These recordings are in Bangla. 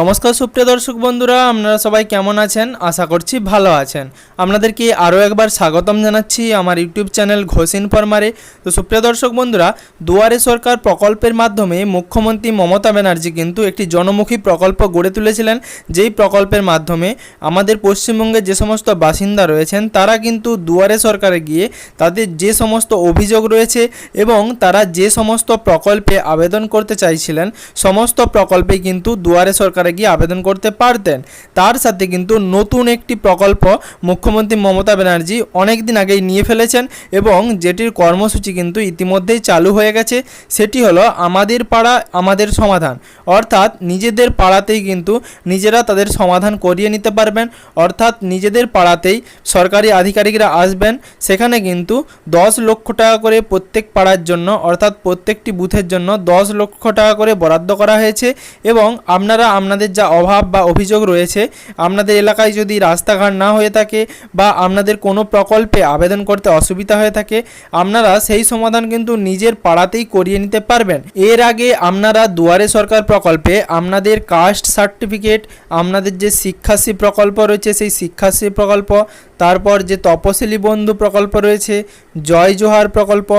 নমস্কার সুপ্রিয় দর্শক বন্ধুরা, আপনারা সবাই কেমন আছেন? আশা করছি ভালো আছেন। আপনাদেরকে আরও একবার স্বাগতম জানাচ্ছি আমার ইউটিউব চ্যানেল ঘোষ ইনফরমারে তো সুপ্রিয় দর্শক বন্ধুরা, দুয়ারে সরকার প্রকল্পের মাধ্যমে মুখ্যমন্ত্রী মমতা ব্যানার্জি কিন্তু একটি জনমুখী প্রকল্প গড়ে তুলেছিলেন। যেই প্রকল্পের মাধ্যমে আমাদের পশ্চিমবঙ্গের যে সমস্ত বাসিন্দা রয়েছেন, তারা কিন্তু দুয়ারে সরকারে গিয়ে তাদের যে সমস্ত অভিযোগ রয়েছে এবং তারা যে সমস্ত প্রকল্পে আবেদন করতে চাইছিলেন, সমস্ত প্রকল্পে কিন্তু দুয়ারে সরকারে গিয়ে আবেদন করতে পারতেন। তার সাথে কিন্তু নতুন একটি প্রকল্প মুখ্যমন্ত্রী মমতা ব্যানার্জি অনেক দিন আগেই নিয়ে ফেলেছেন এবং যেটির কর্মসূচি কিন্তু ইতিমধ্যেই চালু হয়ে গেছে, সেটি হলো আমাদের পাড়া, আমাদের সমাধান। অর্থাৎ নিজেদের পাড়াতেই কিন্তু নিজেরা তাদের সমাধান করিয়ে নিতে পারবেন। অর্থাৎ নিজেদের পাড়াতেই সরকারি আধিকারিকরা আসবেন। সেখানে কিন্তু দশ লক্ষ টাকা করে প্রত্যেক পাড়ার জন্য, অর্থাৎ প্রত্যেকটি বুথের জন্য দশ লক্ষ টাকা করে বরাদ্দ করা হয়েছে এবং আপনারা আপনাদের যা অভাব বা অভিযোগ রয়েছে, আপনাদের এলাকায় যদি রাস্তাঘাট না হয়ে থাকে বা আপনাদের কোনো প্রকল্পে আবেদন করতে অসুবিধা হয়ে থাকে, আপনারা সেই সমাধান কিন্তু নিজের পাড়াতেই করিয়ে নিতে পারবেন। এর আগে আপনারা দুয়ারে সরকার প্রকল্পে আপনাদের কাস্ট সার্টিফিকেট আপনাদের যে শিক্ষাশ্রী প্রকল্প রয়েছে, সেই শিক্ষাশ্রী প্রকল্প, তারপর যে তপশিলি বন্ধু প্রকল্প রয়েছে, জয় জোহার প্রকল্প,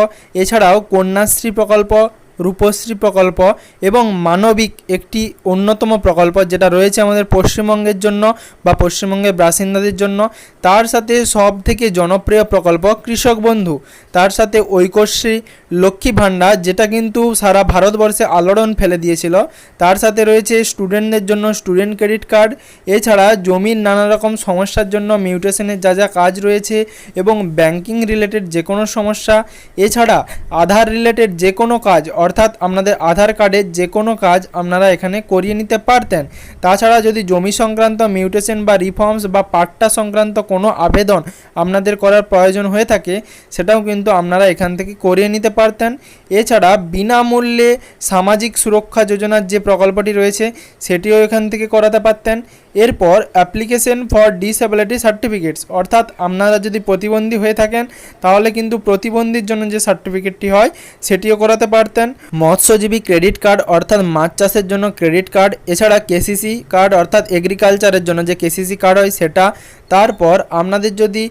এছাড়াও কন্যাশ্রী প্রকল্প রূপশ্রী প্রকল্প এবং মানবিক একটি অন্যতম প্রকল্প যেটা রয়েছে আমাদের পশ্চিমবঙ্গের জন্য বা পশ্চিমবঙ্গের বাসিন্দাদের জন্য। তার সাথে সব থেকে জনপ্রিয় প্রকল্প কৃষক বন্ধু। তার সাথে ঐক্যশ্রী লক্ষ্মী ভাণ্ডার যেটা কিন্তু সারা ভারতবর্ষে আলোড়ন ফেলে দিয়েছিল। তার সাথে রয়েছে স্টুডেন্টদের জন্য স্টুডেন্ট ক্রেডিট কার্ড। এছাড়া জমির নানা রকম সমস্যার জন্য মিউটেশনের যা যা কাজ রয়েছে এবং ব্যাংকিং রিলেটেড যে কোনো সমস্যা। এছাড়া আধার রিলেটেড যে কোনো কাজ অর্থাৎ আপনাদের আধার কার্ডের যে কোনো কাজ আপনারা এখানে করিয়ে নিতে পারতেন। তাছাড়া যদি জমি সংক্রান্ত মিউটেশন বা রিফর্মস বা পাট্টা সংক্রান্ত কোনো আবেদন আপনাদের করার প্রয়োজন হয়ে থাকে, সেটাও কিন্তু আপনারা এখান থেকে করিয়ে নিতে পারতেন। এছাড়া বিনামূল্যে সামাজিক সুরক্ষা যোজনার যে প্রকল্পটি রয়েছে, সেটিও এখান থেকে করাতে পারতেন। এরপর অ্যাপ্লিকেশন ফর ডিসএবিলিটি সার্টিফিকেটস, অর্থাৎ আপনারা যদি প্রতিবন্ধী হয়ে থাকেন, তাহলে কিন্তু প্রতিবন্ধীর জন্য যে সার্টিফিকেটটি হয়, সেটিও করাতে পারতেন। মৎস্যজীবী ক্রেডিট কার্ড অর্থাৎ মাছ চাষের জন্য ক্রেডিট কার্ড, এছাড়া কেসিসি কার্ড অর্থাৎ এগ্রিকালচারের জন্য যে কেসিসি কার্ড হয় সেটা। তারপর আপনাদের যদি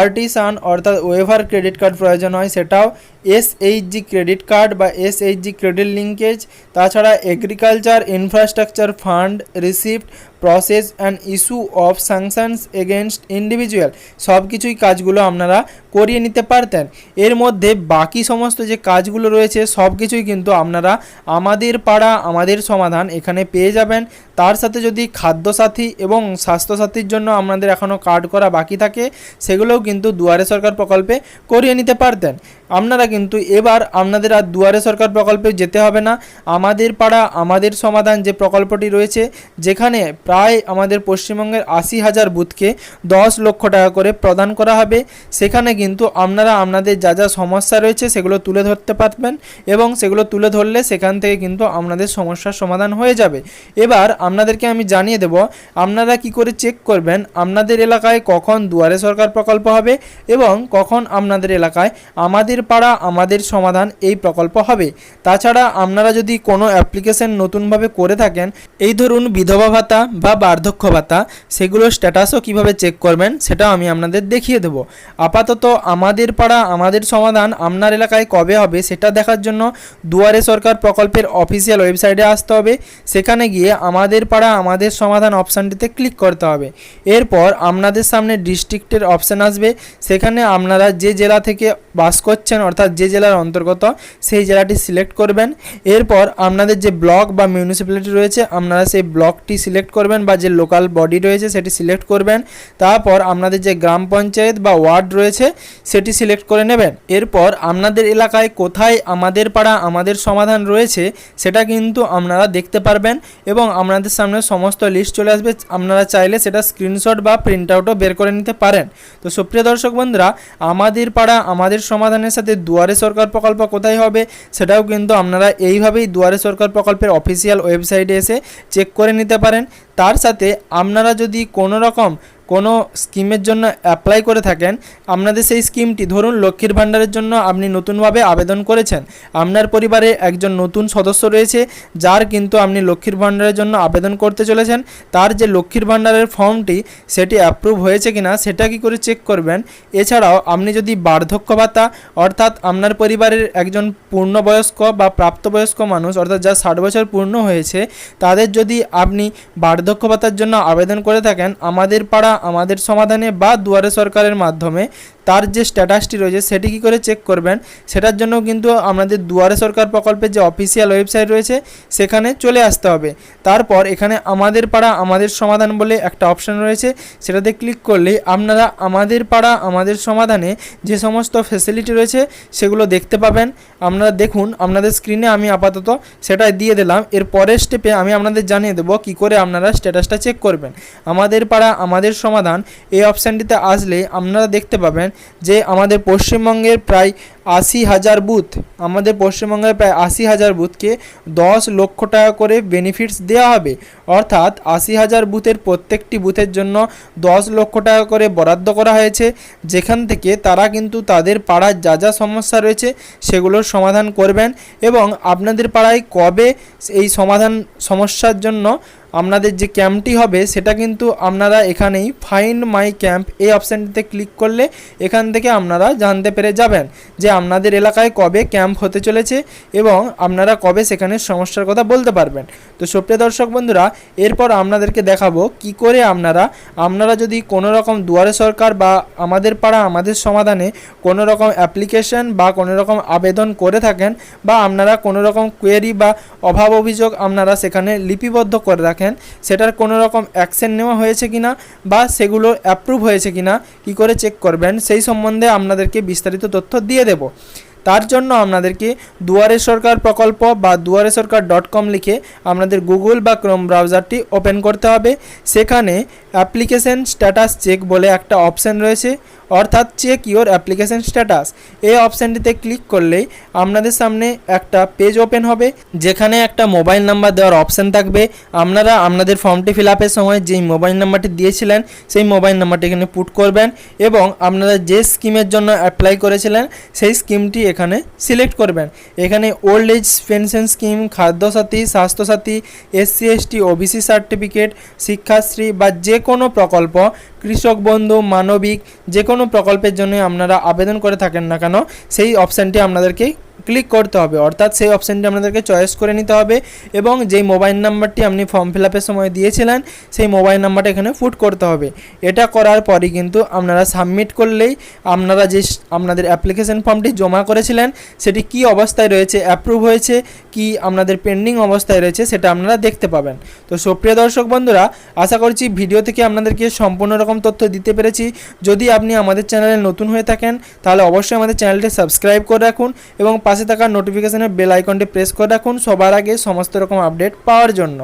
আর্টিসান অর্থাৎ ওয়েভার ক্রেডিট কার্ড প্রয়োজন হয় সেটাও এসএইচজি ক্রেডিট কার্ড বা এসএইচজি ক্রেডিট লিঙ্কেজ। তাছাড়া agriculture infrastructure fund receipt process and issue of sanctions against individual সব কিছুই কাজগুলো আপনারা করিয়ে নিতে পারতেন। এর মধ্যে বাকি সমস্ত যে কাজগুলো রয়েছে, সব কিছুই কিন্তু আপনারা আমাদের পাড়া, আমাদের সমাধান এখানে পেয়ে যাবেন। তার সাথে যদি খাদ্যসাথী এবং স্বাস্থ্যসাথীর জন্য আপনাদের এখনও কার্ড করা বাকি থাকে, সেগুলোও কিন্তু দুয়ারে সরকার প্রকল্পে করিয়ে নিতে পারতেন। আপনারা কিন্তু এবার আপনাদের আর দুয়ারে সরকার প্রকল্পে যেতে হবে না। আমাদের পাড়া, আমাদের সমাধান যে প্রকল্পটি রয়েছে, যেখানে প্রায় আমাদের পশ্চিমবঙ্গের আশি হাজার বুথকে দশ লক্ষ টাকা করে প্রদান করা হবে। সেখানে কিন্তু আপনারা আপনাদের যা যা সমস্যা রয়েছে, সেগুলো তুলে ধরতে পারবেন এবং সেগুলো তুলে ধরলে সেখান থেকে কিন্তু আপনাদের সমস্যার সমাধান হয়ে যাবে। এবার আপনাদেরকে আমি জানিয়ে দেব, আপনারা কি করে চেক করবেন আপনাদের এলাকায় কখন দুয়ারে সরকার প্রকল্প হবে এবং কখন আপনাদের এলাকায় আমাদের পাড়া, আমাদের সমাধান এই প্রকল্প হবে। তাছাড়া আপনারা যদি কোনো অ্যাপ্লিকেশন নতুনভাবে করে থাকেন, এই ধরুন বিধবা ভাতা বা বার্ধক্য ভাতা সেগুলোর স্ট্যাটাসও কীভাবে চেক করবেন সেটাও আমি আপনাদের দেখিয়ে দেবো। আপাতত আমাদের পাড়া, আমাদের সমাধান আপনার এলাকায় কবে হবে সেটা দেখার জন্য দুয়ারে সরকার প্রকল্পের অফিসিয়াল ওয়েবসাইটে আসতে হবে। সেখানে গিয়ে আমাদের পাড়া আমাদের সমাধান অপশানটিতে ক্লিক করতে হবে। এরপর আপনাদের সামনে ডিস্ট্রিক্টের অপশান আসবে। সেখানে আপনারা যে জেলা থেকে বাস করছেন, অর্থাৎ যে জেলার অন্তর্গত সেই জেলাটি সিলেক্ট করবেন। এরপর আপনাদের যে ব্লক বা মিউনিসিপ্যালিটি রয়েছে, আপনারা সেই ব্লকটি সিলেক্ট করবেন বা যে লোকাল বডি রয়েছে সেটি সিলেক্ট করবেন। তারপর আপনাদের যে গ্রাম পঞ্চায়েত বা ওয়ার্ড রয়েছে, সেটি সিলেক্ট করে নেবেন। এরপর আপনাদের এলাকায় কোথায় আমাদের পাড়া, আমাদের সমাধান রয়েছে, সেটা কিন্তু আপনারা দেখতে পারবেন এবং আপনাদের সামনে সমস্ত লিস্ট চলে আসবে। আপনারা চাইলে সেটা স্ক্রিনশট বা প্রিন্ট আউটও বের করে নিতে পারেন। তো সুপ্রিয় দর্শক বন্ধুরা, আমাদের পাড়া, আমাদের সমাধানের সাথে দুয়ারে সরকার প্রকল্প কোথায় হবে সেটাও কিন্তু আপনারা এইভাবেই দুয়ারে সরকার প্রকল্পের অফিসিয়াল ওয়েবসাইটে এসে চেক করে নিতে পারেন। তার সাথে আপনারা যদি কোনো রকম কোনো স্কিমের জন্য অ্যাপ্লাই করে থাকেন, আপনাদের সেই স্কিমটি ধরুন লক্ষ্মীর ভাণ্ডারের জন্য আপনি নতুনভাবে আবেদন করেছেন। আপনার পরিবারে একজন নতুন সদস্য রয়েছে, যার কিন্তু আপনি লক্ষ্মীর ভাণ্ডারের জন্য আবেদন করতে চলেছেন। তার যে লক্ষ্মীর ভাণ্ডারের ফর্মটি, সেটি অ্যাপ্রুভ হয়েছে কিনা, সেটা কি করে চেক করবেন? এছাড়াও আপনি যদি বার্ধক্য ভাতা, অর্থাৎ আপনার পরিবারের একজন পূর্ণবয়স্ক বা প্রাপ্তবয়স্ক মানুষ, অর্থাৎ যা ষাট বছর পূর্ণ হয়েছে, তাদের যদি আপনি বার্ধক্য ভাতার জন্য আবেদন করে থাকেন। আমাদের পাড়া আমাদের সমাধানে বা দুয়ারে সরকারের মাধ্যমে তার যে স্ট্যাটাসটি রয়েছে, সেটি কী করে চেক করবেন? সেটার জন্য কিন্তু আমাদের দুয়ারে সরকার প্রকল্পের যে অফিসিয়াল ওয়েবসাইট রয়েছে, সেখানে চলে আসতে হবে। তারপর এখানে আমাদের পাড়া, আমাদের সমাধান বলে একটা অপশন রয়েছে। সেটাতে ক্লিক করলেই আপনারা আমাদের পাড়া, আমাদের সমাধানে যে সমস্ত ফেসিলিটি রয়েছে, সেগুলো দেখতে পাবেন। আপনারা দেখুন, আপনাদের স্ক্রিনে আমি আপাতত সেটা দিয়ে দিলাম। এর পরের স্টেপে আমি আপনাদের জানিয়ে দেবো কী করে আপনারা স্ট্যাটাসটা চেক করবেন। আমাদের পাড়া, আমাদের সমাধান, এই অপশানটিতে আসলে আপনারা দেখতে পাবেন যে আমাদের পশ্চিমবঙ্গের প্রায় আশি হাজার বুথ। আমাদের পশ্চিমবঙ্গের প্রায় আশি হাজার বুথকে দশ লক্ষ টাকা করে বেনিফিটস দেওয়া হবে। অর্থাৎ আশি হাজার বুথের প্রত্যেকটি বুথের জন্য দশ লক্ষ টাকা করে বরাদ্দ করা হয়েছে। যেখান থেকে তারা কিন্তু তাদের পাড়ার যা যা সমস্যা রয়েছে সেগুলোর সমাধান করবেন এবং আপনাদের পাড়ায় কবে এই সমাধান সমস্যার জন্য আপনাদের যে ক্যাম্পটি হবে সেটা কিন্তু আপনারা এখানেই ফাইন্ড মাই ক্যাম্প এই অপশানটিতে ক্লিক করলে এখান থেকে আপনারা জানতে পেরে যাবেন যে আপনাদের এলাকায় কবে ক্যাম্প হতে চলেছে এবং আপনারা কবে সেখানে সমস্যার কথা বলতে পারবেন? তো সুপ্রিয় দর্শক বন্ধুরা, এরপর আপনাদেরকে দেখাবো কি করে আপনারা আপনারা যদি কোনো রকম দুয়ারে সরকার বা আমাদের পাড়া আমাদের সমাধানে কোনো রকম অ্যাপ্লিকেশন বা কোনো রকম আবেদন করে থাকেন বা আপনারা কোনো রকম কোয়েরি বা অভাব অভিযোগ আপনারা সেখানে লিপিবদ্ধ করে রাখেন, সেটার কোনো রকম অ্যাকশন নেওয়া হয়েছে কিনা বা সেগুলো অ্যাপ্রুভ হয়েছে কিনা, কি করে চেক করবেন, সেই সম্বন্ধে আপনাদেরকে বিস্তারিত তথ্য দিয়ে দেব। তার জন্য আপনাদেরকে দুয়ারে সরকার প্রকল্প বা দুয়ারে সরকার ডট কম লিখে আপনাদের গুগল বা ক্রোম ব্রাউজারটি ওপেন করতে হবে। সেখানে অ্যাপ্লিকেশন স্ট্যাটাস চেক বলে একটা অপশান রয়েছে, অর্থাৎ চেক ইওর অ্যাপ্লিকেশন স্ট্যাটাস। এই অপশানটিতে ক্লিক করলেই আপনাদের সামনে একটা পেজ ওপেন হবে, যেখানে একটা মোবাইল নাম্বার দেওয়ার অপশান থাকবে। আপনারা আপনাদের ফর্মটি ফিল আপের সময় যেই মোবাইল নাম্বারটি দিয়েছিলেন, সেই মোবাইল নাম্বারটি এখানে পুট করবেন এবং আপনারা যে স্কিমের জন্য অ্যাপ্লাই করেছিলেন, সেই স্কিমটি এখানে সিলেক্ট করবেন। এখানে old age pension scheme, Khadyasathi, Swasthyasathi, SC, ST, OBC certificate, Shikshashree বা যে কোনো প্রকল্প, কৃষক বন্ধু, মানবিক যে কোনো প্রকল্পের জন্য আপনারা আবেদন করে থাকেন না কেন, সেই অপশানটি আপনাদেরকে ক্লিক করতে হবে। অর্থাৎ সেই অপশানটি আপনাদেরকে চয়েস করে নিতে হবে এবং যেই মোবাইল নাম্বারটি আপনি ফর্ম ফিল আপের সময় দিয়েছিলেন, সেই মোবাইল নাম্বারটা এখানে ফুট করতে হবে। এটা করার পরই কিন্তু আপনারা সাবমিট করলেই আপনারা যে আপনাদের অ্যাপ্লিকেশন ফর্মটি জমা করেছিলেন, সেটি কি অবস্থায় রয়েছে অ্যাপ্রুভ হয়েছে, কি আপনাদের পেন্ডিং অবস্থায় রয়েছে, সেটা আপনারা দেখতে পাবেন। তো সুপ্রিয় দর্শক বন্ধুরা, আশা করছি ভিডিও থেকে আপনাদেরকে সম্পূর্ণ রকম তথ্য দিতে পেরেছি। যদি আপনি আমাদের চ্যানেলে নতুন হয়ে থাকেন, তাহলে অবশ্যই আমাদের চ্যানেলটি সাবস্ক্রাইব করে রাখুন এবং পাশে থাকা নোটিফিকেশনের বেল আইকনটি প্রেস করে রাখুন। সবার আগে সমস্ত রকম আপডেট পাওয়ার জন্য।